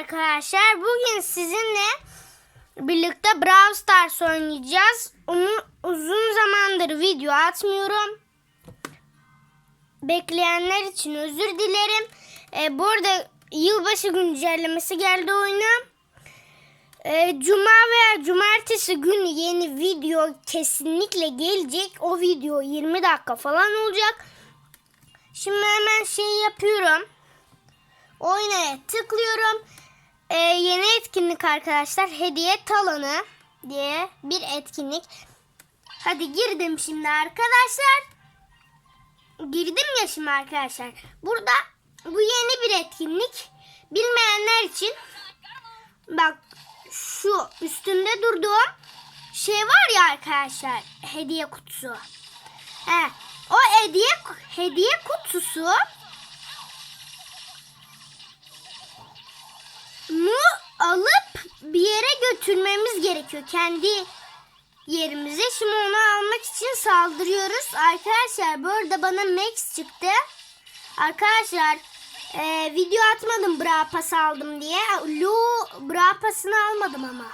arkadaşlar. Bugün sizinle birlikte Brawl Stars oynayacağız. Onu uzun zamandır video atmıyorum. Bekleyenler için özür dilerim. Ee, bu arada yılbaşı güncellemesi geldi oyuna. Ee, Cuma veya cumartesi günü yeni video kesinlikle gelecek. O video 20 dakika falan olacak. Şimdi hemen şey yapıyorum. Oynaya tıklıyorum. Ee, yeni etkinlik arkadaşlar. Hediye talanı diye bir etkinlik. Hadi girdim şimdi arkadaşlar. Girdim ya şimdi arkadaşlar. Burada bu yeni bir etkinlik. Bilmeyenler için bak şu üstünde durduğum şey var ya arkadaşlar. Hediye kutusu. He, o hediye hediye kutusu alıp bir yere götürmemiz gerekiyor. Kendi yerimize. Şimdi onu almak için saldırıyoruz. Arkadaşlar bu arada bana Max çıktı. Arkadaşlar e, video atmadım bra pas aldım diye. Lu bra pasını almadım ama.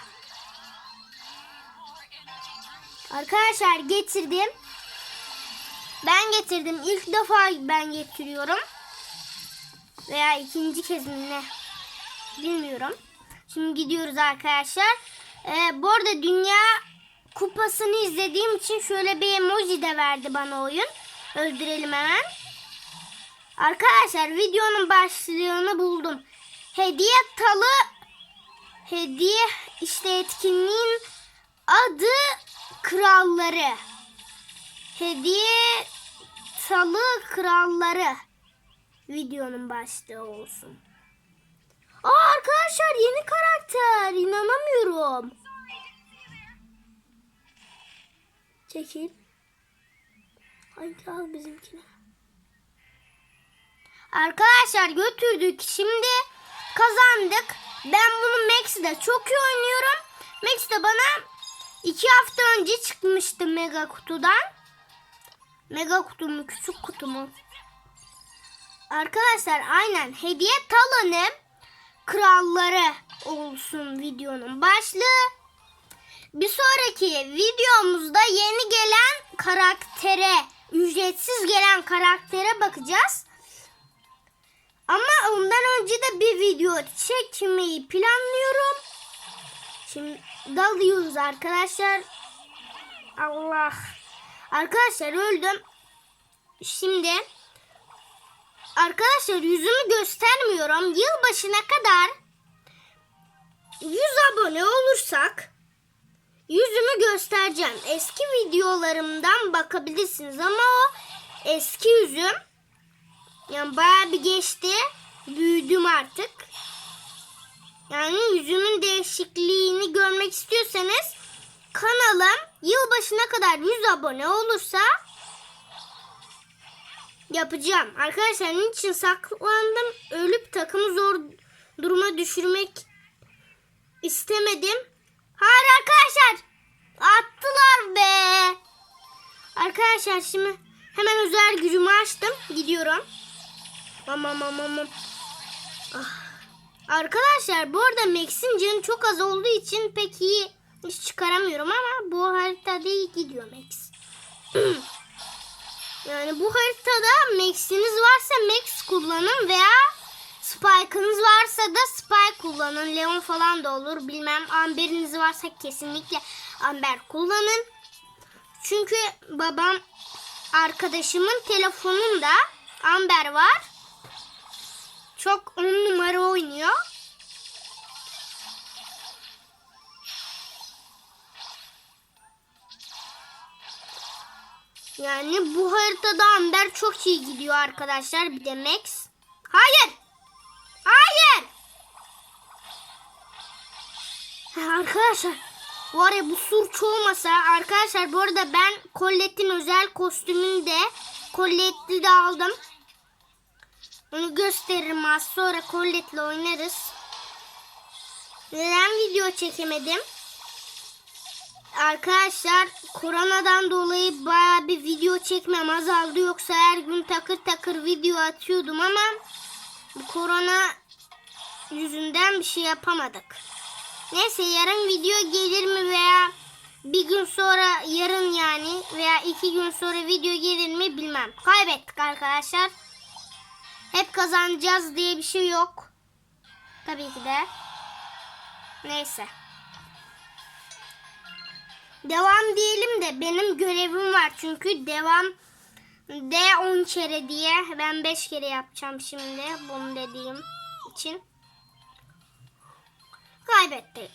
Arkadaşlar getirdim. Ben getirdim. İlk defa ben getiriyorum. Veya ikinci kez ne? Bilmiyorum. Şimdi gidiyoruz arkadaşlar. Ee, bu arada dünya kupasını izlediğim için şöyle bir emoji de verdi bana oyun. Öldürelim hemen. Arkadaşlar videonun başlığını buldum. Hediye talı hediye işte etkinliğin adı kralları. Hediye talı kralları videonun başlığı olsun. Arkadaşlar yeni karakter. İnanamıyorum. Çekil. Haydi al bizimkini. Arkadaşlar götürdük. Şimdi kazandık. Ben bunu Max'de çok iyi oynuyorum. Max de bana iki hafta önce çıkmıştı mega kutudan. Mega kutu mu küçük kutu mu? Arkadaşlar aynen hediye talanı kralları olsun videonun başlığı. Bir sonraki videomuzda yeni gelen karaktere, ücretsiz gelen karaktere bakacağız. Ama ondan önce de bir video çekmeyi planlıyorum. Şimdi dalıyoruz arkadaşlar. Allah. Arkadaşlar öldüm. Şimdi Arkadaşlar yüzümü göstermiyorum. Yılbaşına kadar 100 abone olursak yüzümü göstereceğim. Eski videolarımdan bakabilirsiniz ama o eski yüzüm yani bayağı bir geçti. Büyüdüm artık. Yani yüzümün değişikliğini görmek istiyorsanız kanalım yılbaşına kadar 100 abone olursa yapacağım. Arkadaşlar niçin saklandım? Ölüp takımı zor duruma düşürmek istemedim. Hayır arkadaşlar. Attılar be. Arkadaşlar şimdi hemen özel gücümü açtım. Gidiyorum. Aman aman aman. Ah. Arkadaşlar bu arada Max'in canı çok az olduğu için pek iyi iş çıkaramıyorum ama bu haritada iyi gidiyor Max. Yani bu haritada Max'iniz varsa Max kullanın veya Spike'ınız varsa da Spike kullanın. Leon falan da olur. Bilmem Amber'iniz varsa kesinlikle Amber kullanın. Çünkü babam arkadaşımın telefonunda Amber var. Çok on numara oynuyor. Yani bu haritada Amber çok iyi gidiyor arkadaşlar. Bir de Max. Hayır. Hayır. Ha, Arkadaşlar var ya bu surç olmasa arkadaşlar bu arada ben Colette'in özel kostümünü de Colette'li de aldım. Onu gösteririm az sonra Colette'le oynarız. Neden video çekemedim? Arkadaşlar koronadan dolayı baya bir video çekmem azaldı. Yoksa her gün takır takır video atıyordum ama bu korona yüzünden bir şey yapamadık. Neyse yarın video gelir mi veya bir gün sonra yarın yani veya iki gün sonra video gelir mi bilmem. Kaybettik arkadaşlar. Hep kazanacağız diye bir şey yok. Tabii ki de. Neyse. Devam diyelim de benim görevim var çünkü devam D 10 kere diye ben 5 kere yapacağım şimdi bunu dediğim için. Kaybettik.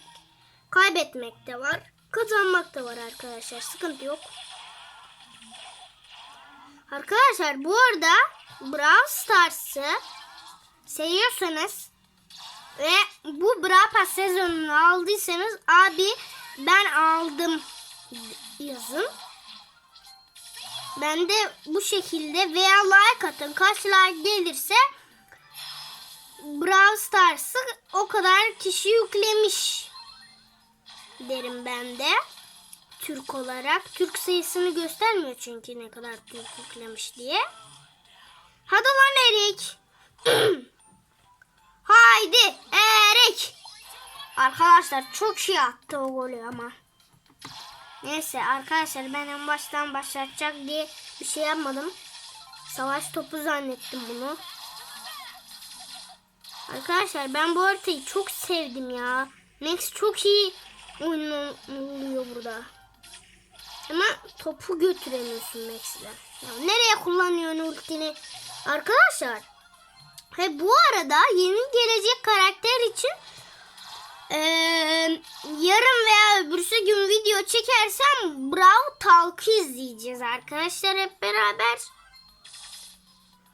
Kaybetmek de var. Kazanmak da var arkadaşlar. Sıkıntı yok. Arkadaşlar bu arada Brawl Stars'ı seviyorsanız ve bu Brawl Pass sezonunu aldıysanız abi ben aldım yazın. Ben de bu şekilde veya like atın. Kaç like gelirse Brawl Stars'ı o kadar kişi yüklemiş derim ben de. Türk olarak. Türk sayısını göstermiyor çünkü ne kadar Türk yüklemiş diye. Hadi lan Erik. Haydi Erik. Arkadaşlar çok şey attı o golü ama. Neyse arkadaşlar ben en baştan başlatacak diye bir şey yapmadım. Savaş topu zannettim bunu. Arkadaşlar ben bu haritayı çok sevdim ya. Max çok iyi oynanılıyor burada. Ama topu götüremiyorsun Max'le. Nereye kullanıyorsun ultini? Arkadaşlar he bu arada yeni gelecek karakter için eee, yarın veya öbürsü gün video çekersem Brawl Talk'ı izleyeceğiz arkadaşlar hep beraber.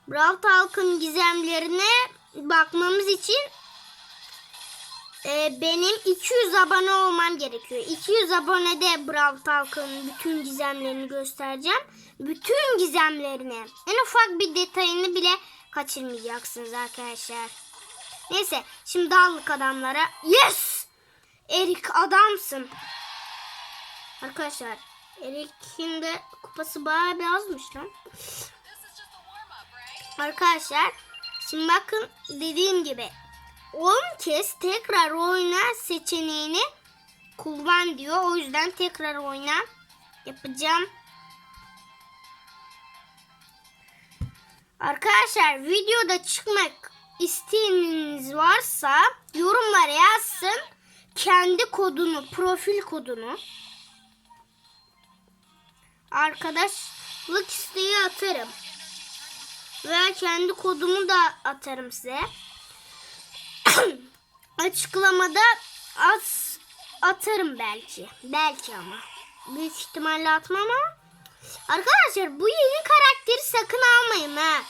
Brawl Talk'ın gizemlerine bakmamız için e, benim 200 abone olmam gerekiyor. 200 abonede Brawl Talk'ın bütün gizemlerini göstereceğim. Bütün gizemlerini. En ufak bir detayını bile kaçırmayacaksınız arkadaşlar. Neyse şimdi dağlık adamlara. Yes! Erik adamsın. Arkadaşlar Erik'in de kupası bayağı bir azmış lan. Arkadaşlar şimdi bakın dediğim gibi 10 kez tekrar oyna seçeneğini kullan diyor. O yüzden tekrar oyna yapacağım. Arkadaşlar videoda çıkmak isteyeniniz varsa yorumlara yazsın. Kendi kodunu, profil kodunu arkadaşlık isteği atarım. Ve kendi kodumu da atarım size. Açıklamada az atarım belki. Belki ama. Büyük ihtimalle atmam ama. Arkadaşlar bu yeni karakteri sakın almayın ha.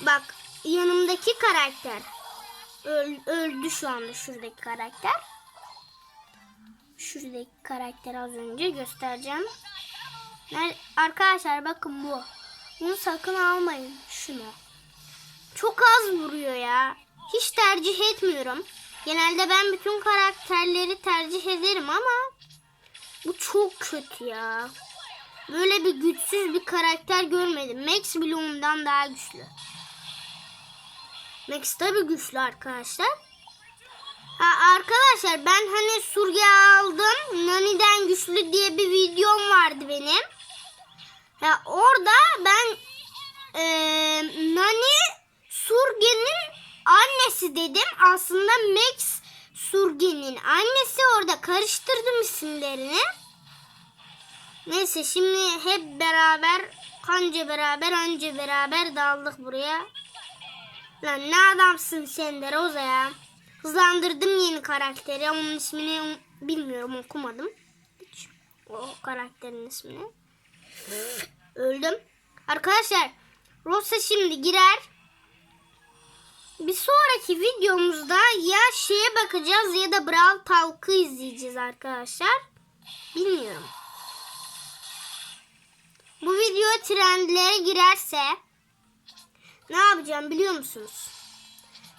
Bak yanımdaki karakter. Öl- öldü şu anda şuradaki karakter. Şuradaki karakter az önce göstereceğim. Arkadaşlar bakın bu. Bunu sakın almayın şunu. Çok az vuruyor ya. Hiç tercih etmiyorum. Genelde ben bütün karakterleri tercih ederim ama bu çok kötü ya. Böyle bir güçsüz bir karakter görmedim. Max bile ondan daha güçlü. Max tabi güçlü arkadaşlar. Ha, arkadaşlar ben hani Surge aldım. Nani'den güçlü diye bir videom vardı benim. Ya orada ben eee Nani Surge'nin annesi dedim. Aslında Max Surge'nin annesi orada karıştırdım isimlerini. Neyse şimdi hep beraber kanca beraber önce beraber daldık buraya. Lan ne adamsın sen de Roza ya. Hızlandırdım yeni karakteri. Onun ismini bilmiyorum okumadım. Hiç o karakterin ismini. Öldüm. Arkadaşlar Rosa şimdi girer. Bir sonraki videomuzda ya şeye bakacağız ya da Brawl Talk'ı izleyeceğiz arkadaşlar. Bilmiyorum. Bu video trendlere girerse ne yapacağım biliyor musunuz?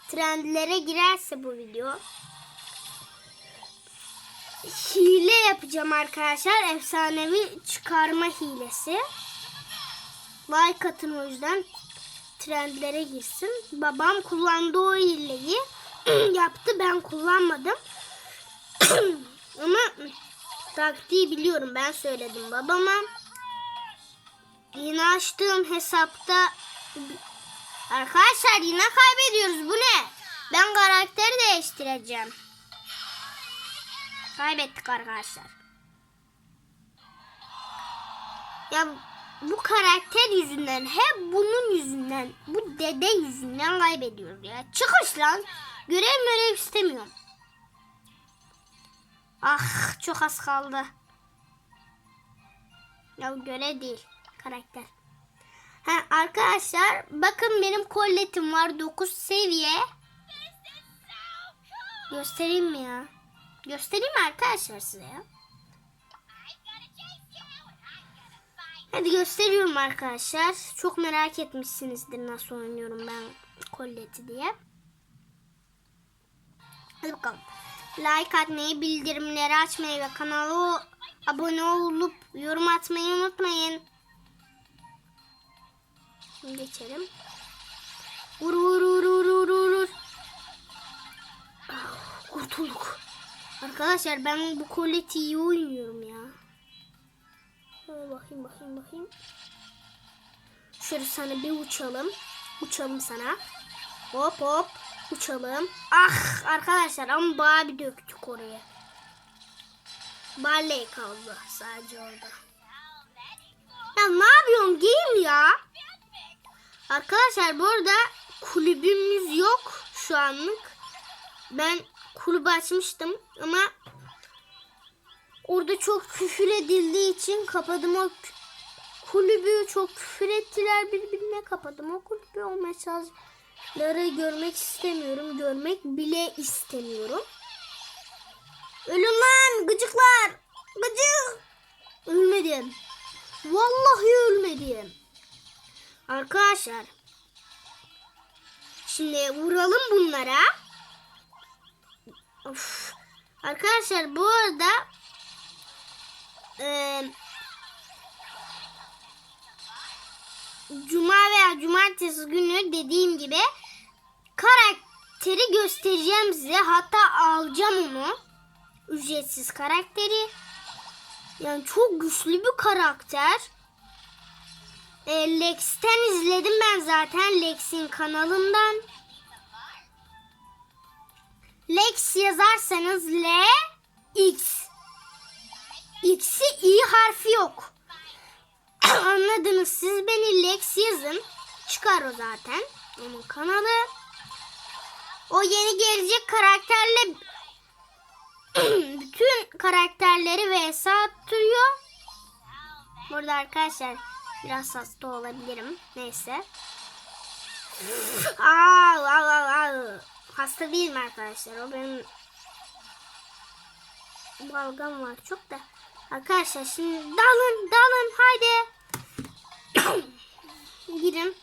Trendlere girerse bu video hile yapacağım arkadaşlar. Efsanevi çıkarma hilesi. Like atın o yüzden trendlere girsin. Babam kullandı o hileyi. yaptı. Ben kullanmadım. Ama taktiği biliyorum. Ben söyledim babama. Yine açtığım hesapta Arkadaşlar yine kaybediyoruz. Bu ne? Ben karakteri değiştireceğim. Kaybettik arkadaşlar. Ya bu karakter yüzünden hep bunun yüzünden bu dede yüzünden kaybediyoruz ya. Çıkış lan. Görev görev istemiyorum. Ah çok az kaldı. Ya görev değil karakter. Ha, arkadaşlar bakın benim kolletim var 9 seviye. Göstereyim mi ya? Göstereyim mi arkadaşlar size ya? Hadi gösteriyorum arkadaşlar. Çok merak etmişsinizdir nasıl oynuyorum ben kolleti diye. Hadi bakalım. Like atmayı, bildirimleri açmayı ve kanala abone olup yorum atmayı unutmayın. Şimdi geçelim. Vur vur vur vur vur vur. Ah, Kurtulduk. Arkadaşlar ben bu koleti iyi oynuyorum ya. Şöyle bakayım bakayım bakayım. Şöyle sana bir uçalım. Uçalım sana. Hop hop. Uçalım. Ah arkadaşlar ama bayağı bir döktük oraya. Barley kaldı sadece orada. Ya ne yapıyorsun game ya? Arkadaşlar burada kulübümüz yok şu anlık. Ben kulüp açmıştım ama orada çok küfür edildiği için kapadım o kulübü. Çok küfür ettiler birbirine kapadım o kulübü. O mesajları görmek istemiyorum. Görmek bile istemiyorum. Ölün lan gıcıklar. Gıcık. Ölmedim. Vallahi ölmedim. Arkadaşlar. Şimdi vuralım bunlara. Of. Arkadaşlar bu arada eee, Cuma veya cumartesi günü dediğim gibi karakteri göstereceğim size. Hatta alacağım onu. Ücretsiz karakteri. Yani çok güçlü bir karakter. E, Lex'ten izledim ben zaten Lex'in kanalından. Lex yazarsanız L X. X'i i harfi yok. Anladınız siz beni Lex yazın. Çıkar o zaten. Onun kanalı. O yeni gelecek karakterle bütün karakterleri vs attırıyor. Burada arkadaşlar biraz hasta olabilirim. Neyse. Aa, aa, aa, aa. Hasta değilim arkadaşlar. O benim balgam var çok da. Arkadaşlar şimdi dalın dalın haydi. Girin.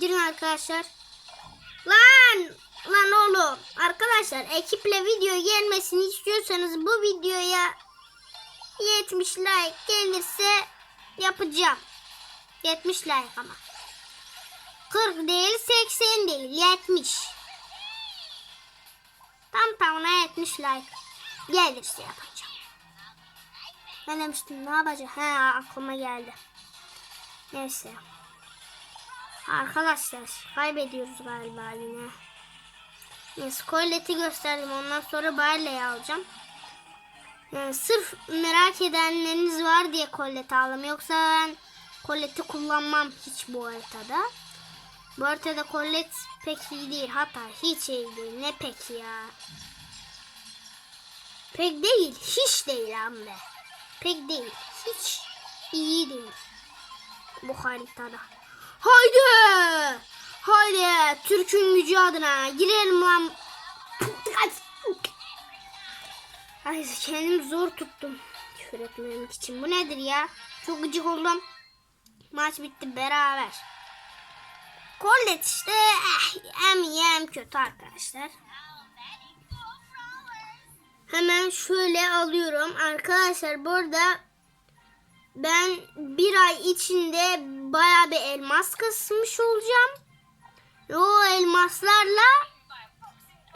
Girin arkadaşlar. Lan! Lan oğlum. Arkadaşlar ekiple video gelmesini istiyorsanız bu videoya 70 like gelirse yapacağım. 70 like ama. 40 değil 80 değil 70. Tam tamına 70 like gelirse yapacağım. Ben demiştim ne yapacağım? He aklıma geldi. Neyse. Arkadaşlar kaybediyoruz galiba yine. Neyse Colette'i gösterdim. Ondan sonra Barley'i alacağım. Yani sırf merak edenleriniz var diye Colette aldım. Yoksa ben Colette'i kullanmam hiç bu haritada. Bu haritada Colette pek iyi değil. Hatta hiç iyi değil. Ne pek ya. Pek değil. Hiç değil hem. Pek değil. Hiç iyi değil. Bu haritada. Haydi! Haydi! Türk'ün gücü adına girelim lan. Ay kendimi zor tuttum. Küfür etmemek için. Bu nedir ya? Çok gıcık oldum. Maç bitti beraber. Collet işte eh, hem iyi hem kötü arkadaşlar. Hemen şöyle alıyorum. Arkadaşlar burada ben bir ay içinde baya bir elmas kasmış olacağım. O elmaslarla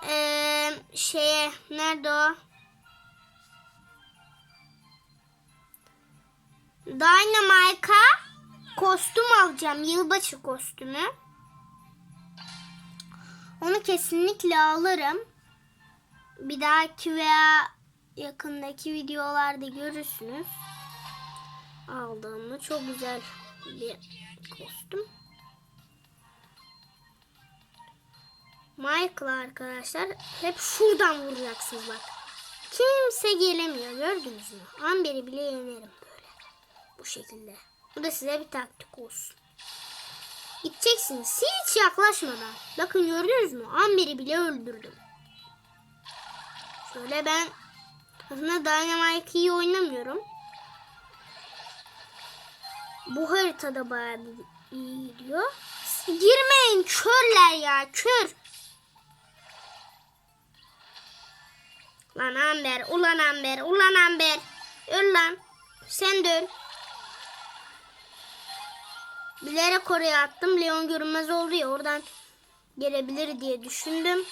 eee nerede o? Dynamite'a kostüm alacağım. Yılbaşı kostümü. Onu kesinlikle alırım. Bir dahaki veya yakındaki videolarda görürsünüz. Aldığımı çok güzel bir kostüm. Michael arkadaşlar hep şuradan vuracaksınız bak. Kimse gelemiyor gördünüz mü? Amber'i bile yenerim böyle. Bu şekilde. Bu da size bir taktik olsun. Gideceksiniz hiç yaklaşmadan. Bakın gördünüz mü? Amber'i bile öldürdüm. Şöyle ben aslında Dynamite'ı iyi oynamıyorum. Bu haritada bayağı iyi gidiyor. Girmeyin körler ya kör. Lan Amber, ulan Amber, ulan Amber. Öl lan. Sen de öl. Bilerek oraya attım. Leon görünmez oldu ya oradan gelebilir diye düşündüm.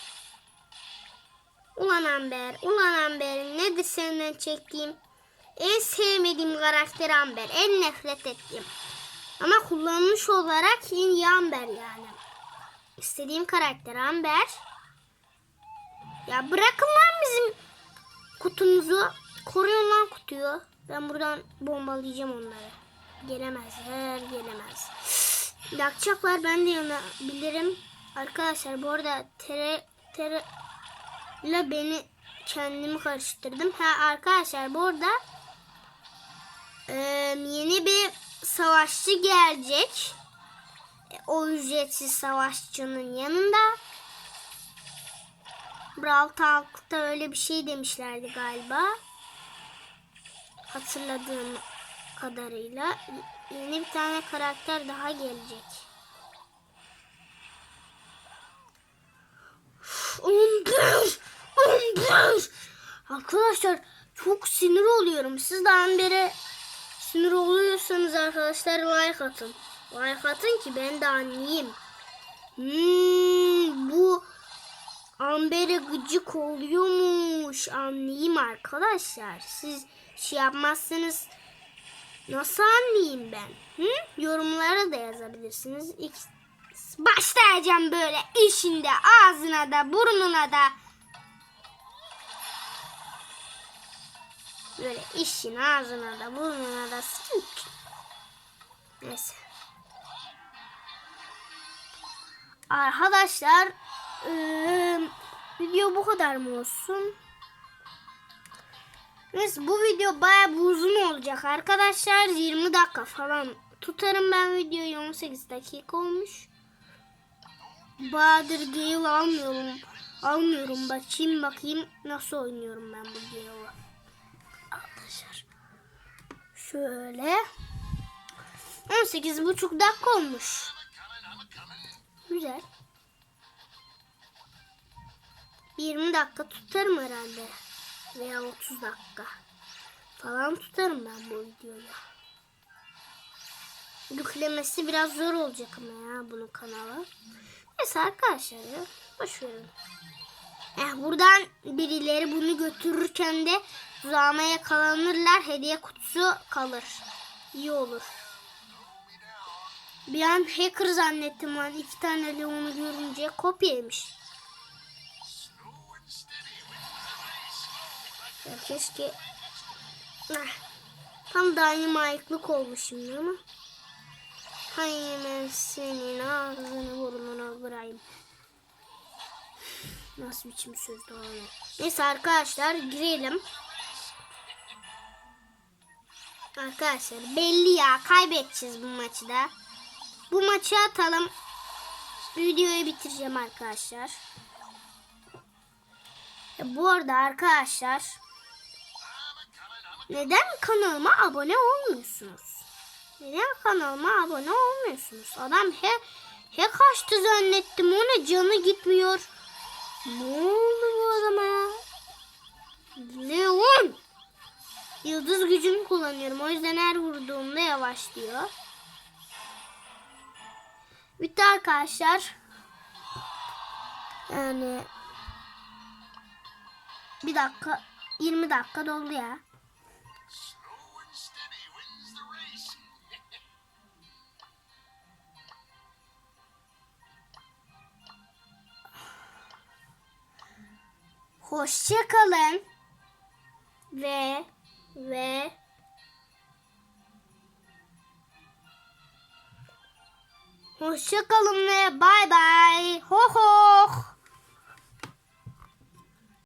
Ulan Amber, ulan Amber. Nedir senden çektiğim? En sevmediğim karakter Amber. En nefret ettiğim. Ama kullanmış olarak en iyi Amber yani. İstediğim karakter Amber. Ya bırakın lan bizim kutumuzu. Koruyun lan kutuyu. Ben buradan bombalayacağım onları. Gelemezler, gelemez. Yakacaklar ben de yanabilirim. Arkadaşlar bu arada tere, tere ile beni kendimi karıştırdım. Ha arkadaşlar bu arada e, yeni bir savaşçı gelecek. E, o ücretsiz savaşçının yanında. Brawl Talk'ta öyle bir şey demişlerdi galiba. Hatırladığım kadarıyla yeni bir tane karakter daha gelecek. Amber! Amber! Arkadaşlar çok sinir oluyorum. Siz daha beri sinir oluyorsanız arkadaşlar like atın. Like atın ki ben de anlayayım. Hmm, bu Amber'e gıcık oluyormuş. Anlayayım arkadaşlar. Siz şey yapmazsanız nasıl anlayayım ben? Hı? Yorumlara da yazabilirsiniz. İlk başlayacağım böyle işinde ağzına da burnuna da böyle işin ağzına da burnuna da sık. Neyse. Arkadaşlar eee, video bu kadar mı olsun? Neyse bu video bir uzun olacak arkadaşlar. 20 dakika falan tutarım ben videoyu 18 dakika olmuş. Bahadır Gale almıyorum. Almıyorum. Bakayım bakayım nasıl oynuyorum ben bu Gale'ı. Arkadaşlar. Şöyle. 18 buçuk dakika olmuş. Güzel. 20 dakika tutarım herhalde. Veya 30 dakika. Falan tutarım ben bu videoyu. Yüklemesi biraz zor olacak ama ya bunun kanalı. Neyse arkadaşlar ya. Boş verin. Eh, buradan birileri bunu götürürken de tuzağıma yakalanırlar. Hediye kutusu kalır. İyi olur. Bir an hacker zannettim lan. iki tane Leon'u görünce kopyaymış. Ya keşke... Ah, tam dynamite'lık olmuş şimdi ama. Hay ben senin ağzını burnuna kırayım. Nasıl biçim sözdü o? Neyse arkadaşlar girelim. Arkadaşlar belli ya kaybedeceğiz bu maçı da. Bu maçı atalım. Videoyu bitireceğim arkadaşlar. Ya bu arada arkadaşlar neden kanalıma abone olmuyorsunuz? Neden kanalıma abone olmuyorsunuz? Adam he, he kaçtı zannettim. Ona canı gitmiyor. Ne oldu bu adama ya? Leon. Yıldız gücümü kullanıyorum. O yüzden her vurduğumda yavaşlıyor. Bitti arkadaşlar. Yani Bir dakika 20 dakika doldu ya. Hoşça kalın. Ve ve Hoşça kalın ve bay bay. Ho ho.